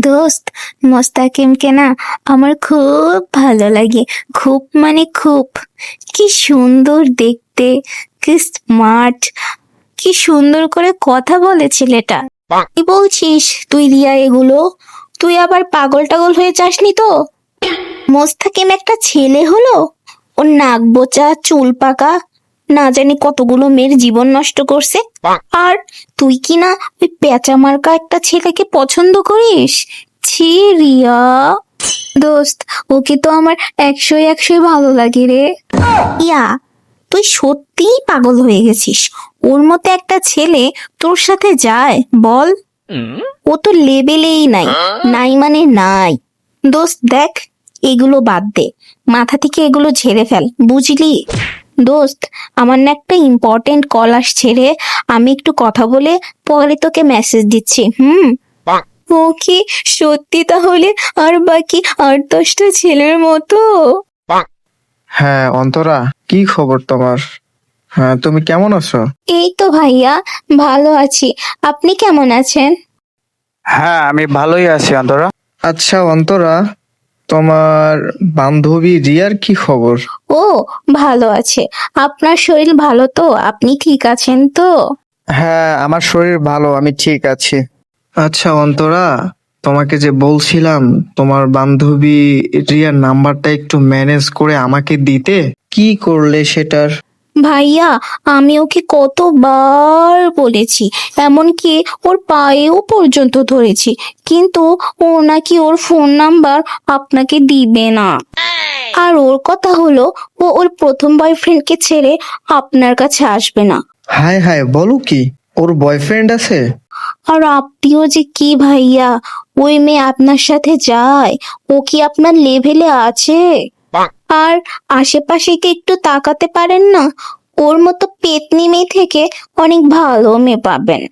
দোস্ত মোস্তাকিমকে না আমার খুব ভালো লাগে খুব মানে খুব। কি সুন্দর দেখতে কি স্মার্ট কি সুন্দর করে কথা বলে ছেলেটা। কি বলছিস তুই রিয়া এগুলো? তুই আবার পাগল টাগল হয়ে যাসনি তো? মোস্তাকিম একটা ছেলে হলো? ওর নাক বোচা চুল পাকা না জানি কতগুলো মেয়ের জীবন নষ্ট করছে। আর তুই কি না ওই পেঁচা মার্কা একটা ছেলেকে পছন্দ করিস? ছি রিয়া। দোস্ত ওকে তো আমার একশো একশোই ভালো লাগে রে। ইয়া তুই সত্যিই পাগল হয়ে গেছিস। ওর মতো একটা ছেলে তোর সাথে যায় বল। ও তো লেবেলেই নাই নাই মানে নাই। দোস্ত দেখ এগুলো বাদ দে। মাথা থেকে এগুলো ঝেড়ে ফেল বুঝলি? দোস্ত আমার না একটা ইম্পর্টেন্ট কল আসছে রে। আমি একটু কথা বলে পরে তোকে মেসেজ দিচ্ছি হুম? ও কি? সত্যি তাহলে? আর বাকি আট দশটা ছেলের মতো? হ্যাঁ অন্তরা কি খবর তোমার? হ্যাঁ তুমি কেমন আছো? এই তো ভাইয়া ভালো আছি। আপনি কেমন আছেন? হ্যাঁ আমি ভালোই আছি অন্তরা। আচ্ছা অন্তরা তোমার বান্ধবী রিয়ার কি খবর? ও ভালো আছে। আপনার শরীর ভালো তো? আপনি ঠিক আছেন তো? হ্যাঁ আমার শরীর ভালো আমি ঠিক আছি। আচ্ছা অন্তরা তোমাকে যে বলছিলাম তোমার বান্ধবী রিয়ার নাম্বারটা একটু ম্যানেজ করে আমাকে দিতে কি করলে সেটার? ভাইয়া আমি ওকে কতবার বলেছি এমনকি ওর পায়েও পর্যন্ত ধরেছি কিন্তু ও নাকি ওর ফোন নাম্বার আপনাকে দিবে না। আর ওর কথা হলো ও ওর প্রথম বয়ফ্রেন্ডকে ছেড়ে আপনার কাছে আসবে না। হায় হায় বলো কি ওর বয়ফ্রেন্ড আছে? আর আপনিও যে কি ভাইয়া ওই মেয়ে আপনার সাথে যায় ও কি আপনার লেভেলে আছে? আর আশেপাশে কি একটু তাকাতে পারেন না? ওর মতো পেতনি মেয়ে থেকে অনেক ভালো মেয়ে পাবেন।